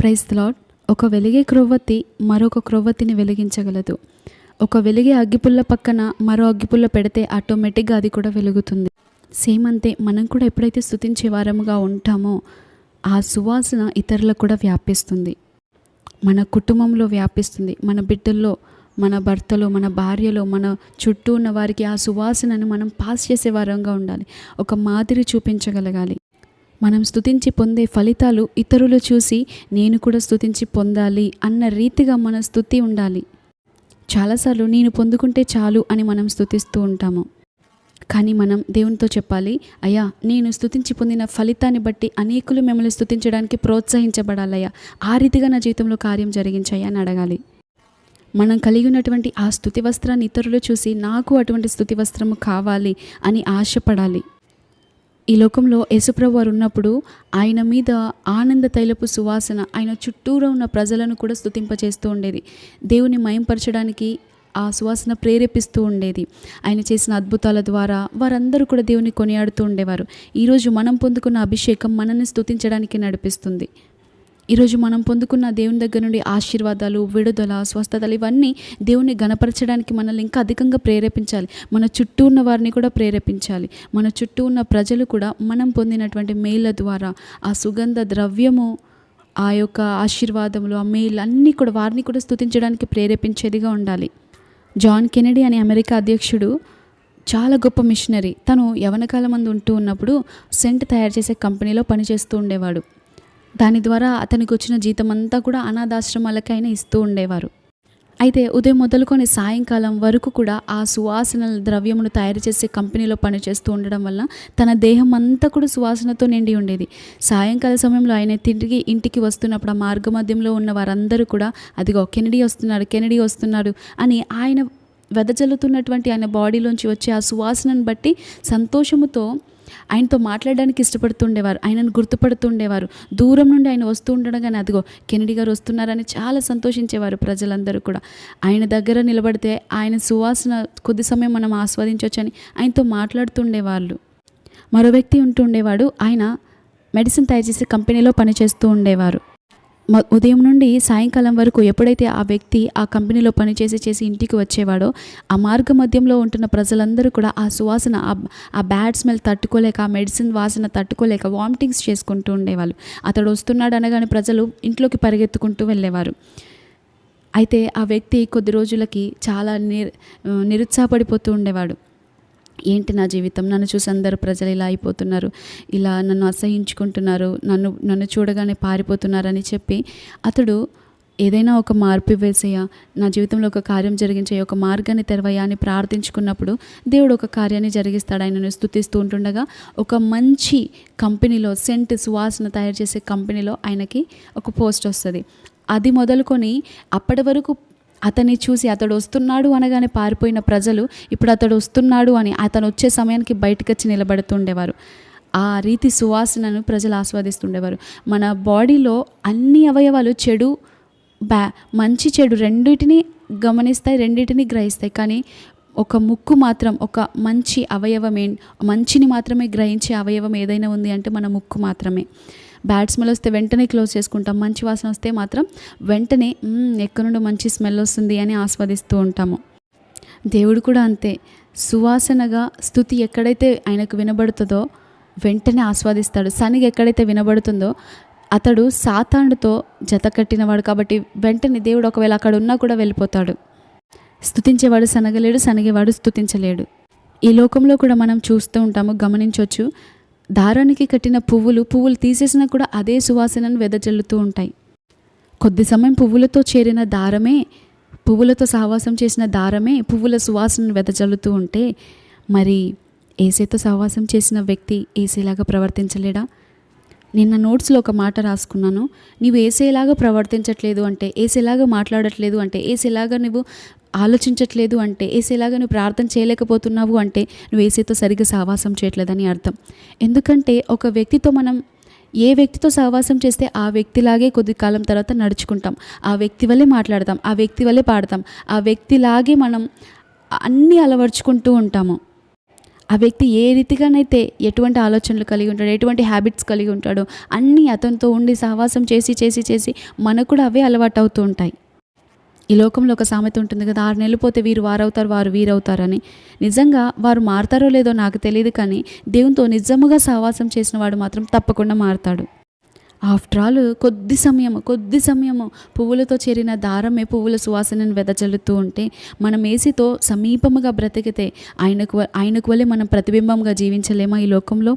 Praise lord ఒక వెలిగే క్రొవ్వతి మరొక క్రొవ్వతిని వెలిగించగలదు. ఒక వెలిగే అగ్గిపుల్ల పక్కన మరో అగ్గిపుల్ల పెడితే ఆటోమేటిక్గా అది కూడా వెలుగుతుంది. సేమ్ అంతే మనం కూడా ఎప్పుడైతే స్థుతించే వారముగా ఉంటామో ఆ సువాసన ఇతరులకు కూడా వ్యాపిస్తుంది. మన కుటుంబంలో వ్యాపిస్తుంది. మన బిడ్డల్లో మన భర్తలో మన భార్యలో మన చుట్టూ ఉన్న వారికి ఆ సువాసనను మనం పాస్ చేసే వారంగా ఉండాలి. ఒక మాదిరి చూపించగలగాలి. మనం స్థుతించి పొందే ఫలితాలు ఇతరులు చూసి నేను కూడా స్థుతించి పొందాలి అన్న రీతిగా మన స్థుతి ఉండాలి. చాలాసార్లు నేను పొందుకుంటే చాలు అని మనం స్థుతిస్తూ ఉంటాము. కానీ మనం దేవునితో చెప్పాలి అయ్యా నేను స్థుతించి పొందిన ఫలితాన్ని బట్టి అనేకులు మిమ్మల్ని స్థుతించడానికి ప్రోత్సహించబడాలయ్యా. ఆ రీతిగా నా జీవితంలో కార్యం జరిగించాయా అని అడగాలి. మనం కలిగి ఉన్నటువంటి ఆ స్థుతి వస్త్రాన్ని ఇతరులు చూసి నాకు అటువంటి స్థుతి వస్త్రము కావాలి అని ఆశపడాలి. ఈ లోకంలో యేసుప్రభు వారు ఉన్నప్పుడు ఆయన మీద ఆనంద తైలపు సువాసన ఆయన చుట్టూరా ఉన్న ప్రజలను కూడా స్థుతింపచేస్తూ ఉండేది. దేవుని మయంపరచడానికి ఆ సువాసన ప్రేరేపిస్తూ ఉండేది. ఆయన చేసిన అద్భుతాల ద్వారా వారందరూ కూడా దేవుని కొనియాడుతూ ఉండేవారు. ఈరోజు మనం పొందుకున్న అభిషేకం మనల్ని స్థుతించడానికి నడిపిస్తుంది. ఈరోజు మనం పొందుకున్న దేవుని దగ్గర నుండి ఆశీర్వాదాలు విడుదల స్వస్థతలు ఇవన్నీ దేవుని గణపరచడానికి మనల్ని ఇంకా అధికంగా ప్రేరేపించాలి. మన చుట్టూ ఉన్న వారిని కూడా ప్రేరేపించాలి. మన చుట్టూ ఉన్న ప్రజలు కూడా మనం పొందినటువంటి మేళ్ళ ద్వారా ఆ సుగంధ ద్రవ్యము ఆ యొక్క ఆశీర్వాదములు ఆ మేలు అన్నీ కూడా వారిని కూడా స్థుతించడానికి ప్రేరేపించేదిగా ఉండాలి. జాన్ కెనడీ అనే అమెరికా అధ్యక్షుడు చాలా గొప్ప మిషనరీ. తను యవనకాలం మంది ఉంటూ ఉన్నప్పుడు సెంట్ తయారు చేసే కంపెనీలో పనిచేస్తూ ఉండేవాడు. దాని ద్వారా అతనికి వచ్చిన జీతం అంతా కూడా అనాథాశ్రమాలకైనా ఆయన ఇస్తూ ఉండేవారు. అయితే ఉదయం మొదలుకొని సాయంకాలం వరకు కూడా ఆ సువాసన ద్రవ్యమును తయారు చేసే కంపెనీలో పనిచేస్తూ ఉండడం వల్ల తన దేహం అంతా కూడా సువాసనతో నిండి ఉండేది. సాయంకాల సమయంలో ఆయన తిరిగి ఇంటికి వస్తున్నప్పుడు ఆ మార్గ మధ్యంలో ఉన్న వారందరూ కూడా అదిగో కెనడీ వస్తున్నాడు కెనడీ వస్తున్నాడు అని ఆయన వెదజల్లుతున్నటువంటి ఆయన బాడీలోంచి వచ్చే ఆ సువాసనను బట్టి సంతోషముతో ఆయనతో మాట్లాడడానికి ఇష్టపడుతుండేవారు ఆయనను గుర్తుపడుతుండేవారు. దూరం నుండి ఆయన వస్తూ ఉండగానే అదిగో కెనడి గారు వస్తున్నారని చాలా సంతోషించేవారు ప్రజలందరూ కూడా. ఆయన దగ్గర నిలబడితే ఆయన సువాసన కొద్ది సమయం మనం ఆస్వాదించవచ్చని ఆయనతో మాట్లాడుతుండేవాళ్ళు. మరో వ్యక్తి ఉంటుండేవాడు. ఆయన మెడిసిన్ తయారు చేసే కంపెనీలో పనిచేస్తూ ఉండేవారు. ఉదయం నుండి సాయంకాలం వరకు ఎప్పుడైతే ఆ వ్యక్తి ఆ కంపెనీలో పనిచేసి చేసి ఇంటికి వచ్చేవాడో ఆ మార్గ మధ్యంలో ఉంటున్న ప్రజలందరూ కూడా ఆ సువాసన ఆ- బ్యాడ్ స్మెల్ తట్టుకోలేక ఆ మెడిసిన్ వాసన తట్టుకోలేక వామిటింగ్స్ చేసుకుంటూ ఉండేవాళ్ళు. అతడు వస్తున్నాడు అనగానే ప్రజలు ఇంట్లోకి పరిగెత్తుకుంటూ వెళ్ళేవారు. అయితే ఆ వ్యక్తి కొద్ది రోజులకి చాలా నిర్ నిరుత్సాహపడిపోతూ ఉండేవాడు. ఏంటి నా జీవితం? నన్ను చూసి అందరు ప్రజలు ఇలా అయిపోతున్నారు. ఇలా నన్ను అసహించుకుంటున్నారు. నన్ను నన్ను చూడగానే పారిపోతున్నారని చెప్పి అతడు ఏదైనా ఒక మార్పు వేసేయా నా జీవితంలో ఒక కార్యం జరిగించే ఒక మార్గాన్ని తెరవయా అని ప్రార్థించుకున్నప్పుడు దేవుడు ఒక కార్యాన్ని జరిగిస్తాడు. ఆయనను స్థుతిస్తూ ఉంటుండగా ఒక మంచి కంపెనీలో సెంట్ సువాసన తయారు చేసే కంపెనీలో ఆయనకి ఒక పోస్ట్ వస్తుంది. అది మొదలుకొని అప్పటి వరకు అతన్ని చూసి అతడు వస్తున్నాడు అనగానే పారిపోయిన ప్రజలు ఇప్పుడు అతడు వస్తున్నాడు అని అతను వచ్చే సమయానికి బయటకు వచ్చి నిలబడుతుండేవారు. ఆ రీతి సువాసనను ప్రజలు ఆస్వాదిస్తుండేవారు. మన బాడీలో అన్ని అవయవాలు చెడు బ్యా మంచి చెడు రెండింటిని గమనిస్తాయి రెండింటిని గ్రహిస్తాయి. కానీ ఒక ముక్కు మాత్రం ఒక మంచి అవయవం ఏ మంచిని మాత్రమే గ్రహించే అవయవం ఏదైనా ఉంది అంటే మన ముక్కు మాత్రమే. బ్యాడ్ స్మెల్ వస్తే వెంటనే క్లోజ్ చేసుకుంటాం. మంచి వాసన వస్తే మాత్రం వెంటనే ఎక్కడి నుండి మంచి స్మెల్ వస్తుంది అని ఆస్వాదిస్తూ ఉంటాము. దేవుడు కూడా అంతే. సువాసనగా స్థుతి ఎక్కడైతే ఆయనకు వినబడుతుందో వెంటనే ఆస్వాదిస్తాడు. సనిగ ఎక్కడైతే వినబడుతుందో అతడు సాతాండుతో జత కట్టినవాడు కాబట్టి వెంటనే దేవుడు ఒకవేళ అక్కడ ఉన్నా కూడా వెళ్ళిపోతాడు. స్థుతించేవాడు సనగలేడు సనగేవాడు స్థుతించలేడు ఈ లోకంలో కూడా మనం చూస్తూ ఉంటాము గమనించవచ్చు దారానికి కట్టిన పువ్వులు పువ్వులు తీసేసినా కూడా అదే సువాసనను వెదజల్లుతూ ఉంటాయి. కొద్ది సమయం పువ్వులతో చేరిన దారమే పువ్వులతో సహవాసం చేసిన దారమే పువ్వుల సువాసనను వెదజల్లుతూ ఉంటే మరి ఏసేతో సహవాసం చేసిన వ్యక్తి ఏసేలాగా ప్రవర్తించలేడా? నిన్న నోట్స్లో ఒక మాట రాసుకున్నాను. నీవు ఏసేలాగా ప్రవర్తించట్లేదు అంటే ఏసేలాగా మాట్లాడట్లేదు అంటే ఏసేలాగా నువ్వు ఆలోచించట్లేదు అంటే ఏసేలాగా నువ్వు ప్రార్థన చేయలేకపోతున్నావు అంటే నువ్వు ఏసేతో సరిగ్గా సహవాసం చేయట్లేదని అర్థం. ఎందుకంటే ఒక వ్యక్తితో మనం ఏ వ్యక్తితో సహవాసం చేస్తే ఆ వ్యక్తిలాగే కొద్ది కాలం తర్వాత నడుచుకుంటాం. ఆ వ్యక్తి వల్లే మాట్లాడతాం ఆ వ్యక్తి వల్లే పాడతాం. ఆ వ్యక్తిలాగే మనం అన్నీ అలవర్చుకుంటూ ఉంటాము. ఆ వ్యక్తి ఏ రీతిగానైతే ఎటువంటి ఆలోచనలు కలిగి ఉంటాడో ఎటువంటి హ్యాబిట్స్ కలిగి ఉంటాడో అన్నీ అతనితో ఉండి సహవాసం చేసి చేసి చేసి మనకు కూడా అవే అలవాటు అవుతూ ఉంటాయి. ఈ లోకంలో ఒక సామెత ఉంటుంది కదా ఆరు నెలలు పోతే వీరు వారవుతారు వారు వీరవుతారని. నిజంగా వారు మారతారో లేదో నాకు తెలియదు కానీ దేవునితో నిజముగా సహవాసం చేసిన వాడు మాత్రం తప్పకుండా మారతాడు. ఆఫ్టర్ ఆల్ కొద్ది సమయము కొద్ది సమయము పువ్వులతో చేరిన దారమే పువ్వుల సువాసనను వెదజల్లుతూ ఉంటే మనం ఏసీతో సమీపముగా బ్రతికితే ఆయనకు ఆయనకు వలె మనం ప్రతిబింబంగా జీవించలేమా ఈ లోకంలో?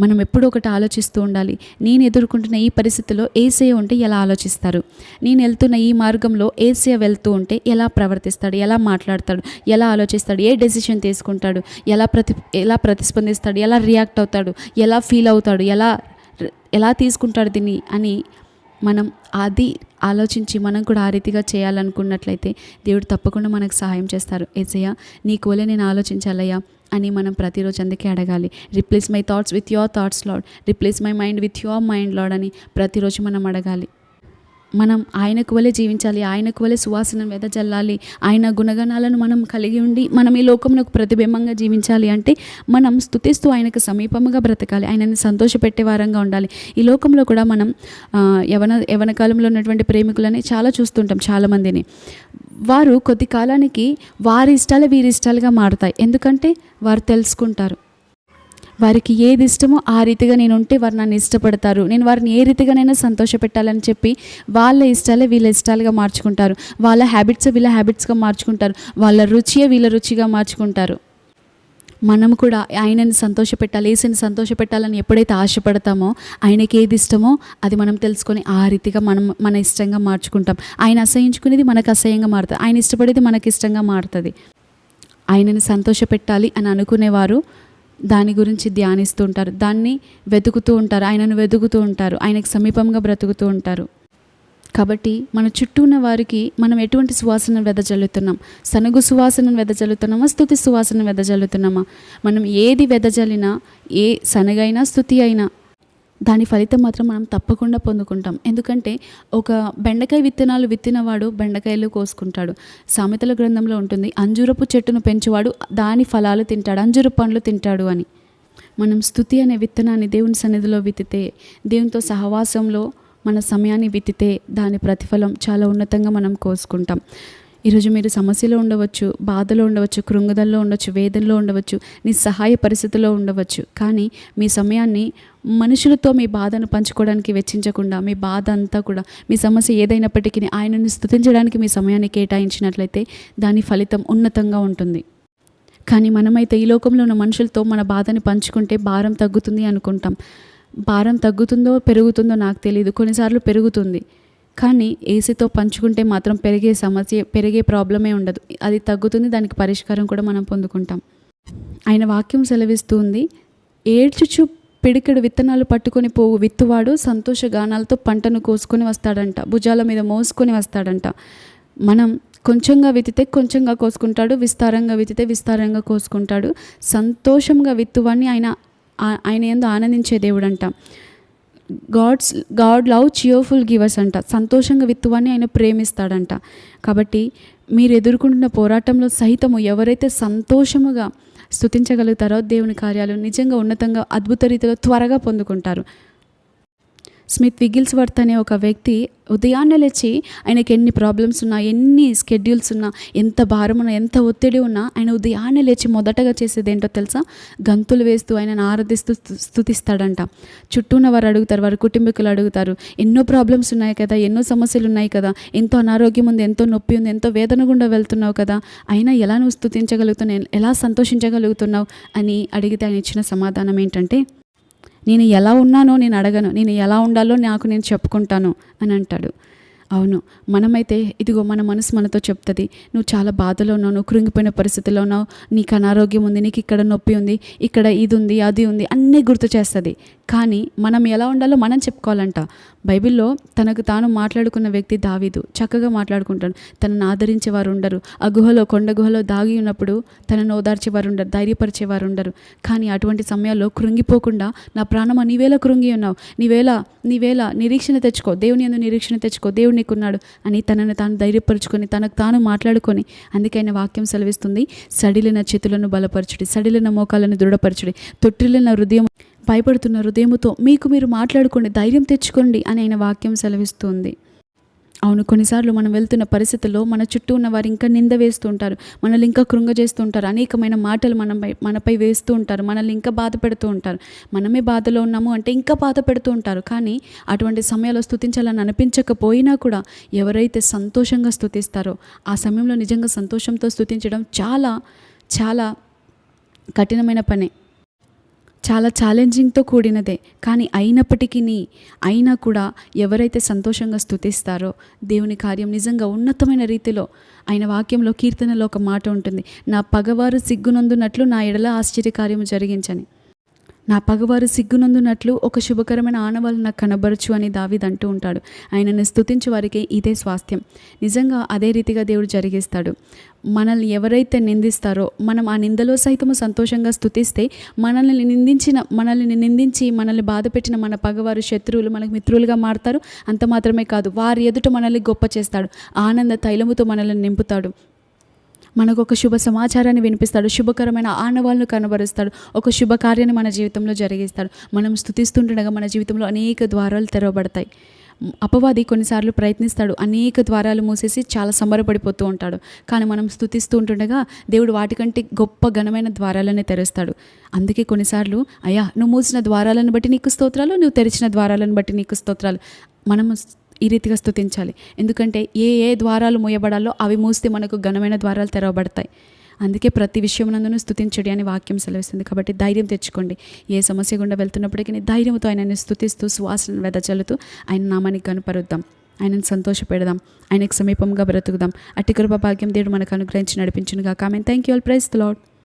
మనం ఎప్పుడూ ఒకటి ఆలోచిస్తూ ఉండాలి. నేను ఎదుర్కొంటున్న ఈ పరిస్థితిలో ఏసే ఉంటే ఎలా ఆలోచిస్తారు? నేను వెళ్తున్న ఈ మార్గంలో ఏసే వెళ్తూ ఉంటే ఎలా ప్రవర్తిస్తాడు? ఎలా మాట్లాడతాడు? ఎలా ఆలోచిస్తాడు? ఏ డెసిషన్ తీసుకుంటాడు? ఎలా ప్రతి ఎలా ప్రతిస్పందిస్తాడు? ఎలా రియాక్ట్ అవుతాడు? ఎలా ఫీల్ అవుతాడు? ఎలా ఎలా తీసుకుంటాడు దీన్ని అని మనం అది ఆలోచించి మనం కూడా ఆ రీతిగా చేయాలనుకున్నట్లయితే దేవుడు తప్పకుండా మనకు సహాయం చేస్తారు. ఏసయ్య నీ కోలే నేను ఆలోచించాలయ్యా అని మనం ప్రతిరోజు అందుకే అడగాలి. Replace my thoughts with your thoughts lord replace my mind with your mind lord అని ప్రతిరోజు మనం అడగాలి. మనం ఆయనకు వలె జీవించాలి ఆయనకు వలె సువాసన వెదజల్లాలి ఆయన గుణగణాలను మనం కలిగి ఉండి మనం ఈ లోకంలో ప్రతిబింబంగా జీవించాలి అంటే మనం స్థుతిస్తూ ఆయనకు సమీపముగా బ్రతకాలి ఆయనని సంతోషపెట్టే వారంగా ఉండాలి. ఈ లోకంలో కూడా మనం యవన యవన కాలంలో ఉన్నటువంటి ప్రేమికులని చాలా చూస్తుంటాం చాలామందిని. వారు కొద్ది కాలానికి వారి ఇష్టాలు వీరి ఇష్టాలుగా మారుతాయి. ఎందుకంటే వారు తెలుసుకుంటారు. వారికి ఏది ఇష్టమో ఆ రీతిగా నేను ఉంటే వారు నన్ను ఇష్టపడతారు. నేను వారిని ఏ రీతిగానైనా సంతోషపెట్టాలని చెప్పి వాళ్ళ ఇష్టాలే వీళ్ళ ఇష్టాలుగా మార్చుకుంటారు. వాళ్ళ హ్యాబిట్స్ వీళ్ళ హ్యాబిట్స్గా మార్చుకుంటారు. వాళ్ళ రుచియే వీళ్ళ రుచిగా మార్చుకుంటారు. మనం కూడా ఆయనని సంతోషపెట్టాలి ఏసుని సంతోషపెట్టాలని ఎప్పుడైతే ఆశపడతామో ఆయనకి ఏది ఇష్టమో అది మనం తెలుసుకొని ఆ రీతిగా మనం మన ఇష్టంగా మార్చుకుంటాం. ఆయన అసహించుకునేది మనకు అసహ్యంగా మారుతుంది. ఆయన ఇష్టపడేది మనకి ఇష్టంగా మారుతుంది. ఆయనని సంతోషపెట్టాలి అని అనుకునేవారు దాని గురించి ధ్యానిస్తూ ఉంటారు. దాన్ని వెతుకుతూ ఉంటారు. ఆయనను వెతుకుతూ ఉంటారు. ఆయనకు సమీపంగా బ్రతుకుతూ ఉంటారు. కాబట్టి మన చుట్టూ ఉన్న వారికి మనం ఎటువంటి సువాసన వెదజల్లుతున్నాం? సనుగు సువాసనను వెదజల్లుతున్నామా? స్థుతి సువాసన వెదజల్లుతున్నామా? మనం ఏది వెదజల్లినా ఏ సనగైనా స్థుతి అయినా దాని ఫలితం మాత్రం మనం తప్పకుండా పొందుకుంటాం. ఎందుకంటే ఒక బెండకాయ విత్తనాలు విత్తినవాడు బెండకాయలు కోసుకుంటాడు. సామెతల గ్రంథంలో ఉంటుంది అంజూరపు చెట్టును పెంచేవాడు దాని ఫలాలు తింటాడు అంజూరు పండ్లు తింటాడు అని. మనం స్థుతి అనే విత్తనాన్ని దేవుని సన్నిధిలో విత్తితే దేవునితో సహవాసంలో మన సమయాన్ని విత్తితే దాని ప్రతిఫలం చాలా ఉన్నతంగా మనం కోసుకుంటాం. ఈరోజు మీరు సమస్యలో ఉండవచ్చు బాధలో ఉండవచ్చు కృంగుదల్లో ఉండవచ్చు వేదనలో ఉండవచ్చు నిస్సహాయ పరిస్థితిలో ఉండవచ్చు. కానీ మీ సమయాన్ని మనుషులతో మీ బాధను పంచుకోవడానికి వెచ్చించకుండా మీ బాధ అంతా కూడా మీ సమస్య ఏదైనప్పటికీ ఆయనను స్థుతించడానికి మీ సమయాన్ని కేటాయించినట్లయితే దాని ఫలితం ఉన్నతంగా ఉంటుంది. కానీ మనమైతే ఈ లోకంలో ఉన్న మనుషులతో మన బాధని పంచుకుంటే భారం తగ్గుతుంది అనుకుంటాం. భారం తగ్గుతుందో పెరుగుతుందో నాకు తెలియదు కొన్నిసార్లు పెరుగుతుంది. కానీ ఏసీతో పంచుకుంటే మాత్రం పెరిగే సమస్య పెరిగే ప్రాబ్లమే ఉండదు. అది తగ్గుతుంది దానికి పరిష్కారం కూడా మనం పొందుకుంటాం. ఆయన వాక్యం సెలవిస్తుంది ఏడ్చుచు పిడికెడు విత్తనాలు పట్టుకొని పోవు. విత్తువాడు సంతోష గానాలతో పంటను కోసుకొని వస్తాడంట. భుజాల మీద మోసుకొని వస్తాడంట. మనం కొంచెంగా విత్తితే కొంచెంగా కోసుకుంటాడు విస్తారంగా విత్తితే విస్తారంగా కోసుకుంటాడు. సంతోషంగా విత్తువాన్ని ఆయన ఆయన ఎందు ఆనందించే దేవుడు అంటాం God's God love cheerful givers అంట. సంతోషంగా విత్తువాన్ని ఆయన ప్రేమిస్తాడంట. కాబట్టి మీరు ఎదుర్కొంటున్న పోరాటంలో సహితము ఎవరైతే సంతోషముగా స్తుతించగలుగుతారో దేవుని కార్యాలు నిజంగా ఉన్నతంగా అద్భుత రీతిలో త్వరగా పొందుకుంటారు. స్మిత్ విగిల్స్ వర్త్ అనే ఒక వ్యక్తి ఉదయాన్నే లేచి ఆయనకి ఎన్ని ప్రాబ్లమ్స్ ఉన్నా ఎన్ని స్కెడ్యూల్స్ ఉన్నా ఎంత భారం ఉన్నా ఎంత ఒత్తిడి ఉన్నా ఆయన ఉదయాన్నే లేచి మొదటగా చేసేది ఏంటో తెలుసా? గంతులు వేస్తూ ఆయనను ఆరాధిస్తూ స్థుతిస్తాడంట చుట్టూ ఉన్న వారు అడుగుతారు వారి కుటుంబీకులు అడుగుతారు ఎన్నో ప్రాబ్లమ్స్ ఉన్నాయి కదా ఎన్నో సమస్యలు ఉన్నాయి కదా ఎంతో అనారోగ్యం ఉంది ఎంతో నొప్పి ఉంది ఎంతో వేదన గుండా వెళ్తున్నావు కదా అయినా ఎలా నువ్వు స్థుతించగలుగుతున్నావు ఎలా సంతోషించగలుగుతున్నావు అని అడిగితే ఆయన ఇచ్చిన సమాధానం ఏంటంటే నేను ఎలా ఉన్నానో నేను అడగను. నేను ఎలా ఉండాలో నాకు నేను చెప్పుకుంటాను అని అంటాడు. అవును మనమైతే ఇదిగో మన మనసు మనతో చెప్తుంది నువ్వు చాలా బాధలో ఉన్నావు నువ్వు కృంగిపోయిన పరిస్థితిలో ఉన్నావు నీకు అనారోగ్యం ఉంది నీకు ఇక్కడ నొప్పి ఉంది ఇక్కడ ఇది ఉంది అది ఉంది అన్నీ గుర్తు చేస్తుంది. కానీ మనం ఎలా ఉండాలో మనం చెప్పుకోవాలంట. బైబిల్లో తనకు తాను మాట్లాడుకున్న వ్యక్తి దావీదు చక్కగా మాట్లాడుకుంటాడు. తనను ఆదరించే వారు ఉండరు. ఆ గుహలో కొండ గుహలో దాగి ఉన్నప్పుడు తనను ఓదార్చేవారు ఉండరు ధైర్యపరిచేవారు ఉండరు. కానీ అటువంటి సమయాల్లో కృంగిపోకుండా నా ప్రాణమా నీవేళ కృంగి ఉన్నావు నీవేళ నీవేళ నిరీక్షణ తెచ్చుకో దేవుని ఎందు నిరీక్షణ తెచ్చుకో దేవుని దేవుడు నీకున్నాడు అని తనను తాను ధైర్యపరుచుకొని తనకు తాను మాట్లాడుకొని అందుకే ఆయన వాక్యం సెలవిస్తుంది. సడిలిన చేతులను బలపరచుడి సడిలిన మోకాలను దృఢపరచుడి తొట్టిలిన హృదయం భయపడుతున్న హృదయముతో మీకు మీరు మాట్లాడుకోండి ధైర్యం తెచ్చుకోండి అని ఆయన వాక్యం సెలవిస్తుంది. అవును కొన్నిసార్లు మనం వెళ్తున్న పరిస్థితుల్లో మన చుట్టూ ఉన్న వారు ఇంకా నింద వేస్తూ ఉంటారు. మనల్ని ఇంకా కృంగజేస్తూ ఉంటారు. అనేకమైన మాటలు మనపై మనపై వేస్తూ ఉంటారు. మనల్ని ఇంకా బాధ పెడుతూ ఉంటారు. మనమే బాధలో ఉన్నాము అంటే ఇంకా బాధ పెడుతూ ఉంటారు. కానీ అటువంటి సమయాల్లో స్థుతించాలని అనిపించకపోయినా కూడా ఎవరైతే సంతోషంగా స్థుతిస్తారో ఆ సమయంలో నిజంగా సంతోషంతో స్థుతించడం చాలా చాలా కఠినమైన పనే. చాలా ఛాలెంజింగ్తో కూడినదే. కానీ అయినప్పటికీ అయినా కూడా ఎవరైతే సంతోషంగా స్థుతిస్తారో దేవుని కార్యం నిజంగా ఉన్నతమైన రీతిలో ఆయన వాక్యంలో కీర్తనలో ఒక మాట ఉంటుంది. నా పగవారు సిగ్గునందునట్లు నా ఎడల ఆశ్చర్యకార్యము జరిగించని. నా పగవారు సిగ్గునందునట్లు ఒక శుభకరమైన ఆనవాళ్ళు నాకు కనబరచు అని దావిద్ అంటూ ఉంటాడు. ఆయనను స్థుతించే వారికి ఇదే స్వాస్థ్యం. నిజంగా అదే రీతిగా దేవుడు జరిగిస్తాడు. మనల్ని ఎవరైతే నిందిస్తారో మనం ఆ నిందలో సైతము సంతోషంగా స్థుతిస్తే మనల్ని నిందించిన మనల్ని నిందించి మనల్ని బాధపెట్టిన మన పగవారు శత్రువులు మనకు మిత్రులుగా మారుతారు. అంత మాత్రమే కాదు వారి ఎదుట మనల్ని గొప్ప చేస్తాడు. ఆనంద తైలముతో మనల్ని నింపుతాడు. మనకు ఒక శుభ సమాచారాన్ని వినిపిస్తాడు. శుభకరమైన ఆనవాళ్ళను కనబరుస్తాడు. ఒక శుభకార్యాన్ని మన జీవితంలో జరిగిస్తాడు. మనం స్థుతిస్తుండగా మన జీవితంలో అనేక ద్వారాలు తెరవబడతాయి. అపవాది కొన్నిసార్లు ప్రయత్నిస్తాడు. అనేక ద్వారాలు మూసేసి చాలా సంబరపడిపోతూ ఉంటాడు. కానీ మనం స్థుతిస్తూ ఉంటుండగా దేవుడు వాటికంటే గొప్ప ఘనమైన ద్వారాలనే తెరుస్తాడు. అందుకే కొన్నిసార్లు అయ్యా నువ్వు మూసిన ద్వారాలను బట్టి నీకు స్తోత్రాలు నువ్వు తెరిచిన ద్వారాలను బట్టి నీకు స్తోత్రాలు. మనం ఈ రీతిగా స్థుతించాలి ఎందుకంటే ఏ ఏ ద్వారాలు మూయబడాలో అవి మూస్తే మనకు ఘనమైన ద్వారాలు తెరవబడతాయి. అందుకే ప్రతి విషయమునందును స్థుతించడి అని వాక్యం సెలవిస్తుంది. కాబట్టి ధైర్యం తెచ్చుకోండి. ఏ సమస్య గుండా వెళ్తున్నప్పటికీ ధైర్యంతో ఆయనని స్థుతిస్తూ సువాసన వెదజల్లుతూ ఆయన నామానికి కనుపరుద్దాం. ఆయనను సంతోషపెడదాం. ఆయనకు సమీపంగా బ్రతుకుదాం. అట్టి కృప భాగ్యం దేవుడు మనకు అనుగ్రహించి నడిపించునుగా comment thank you all praise lord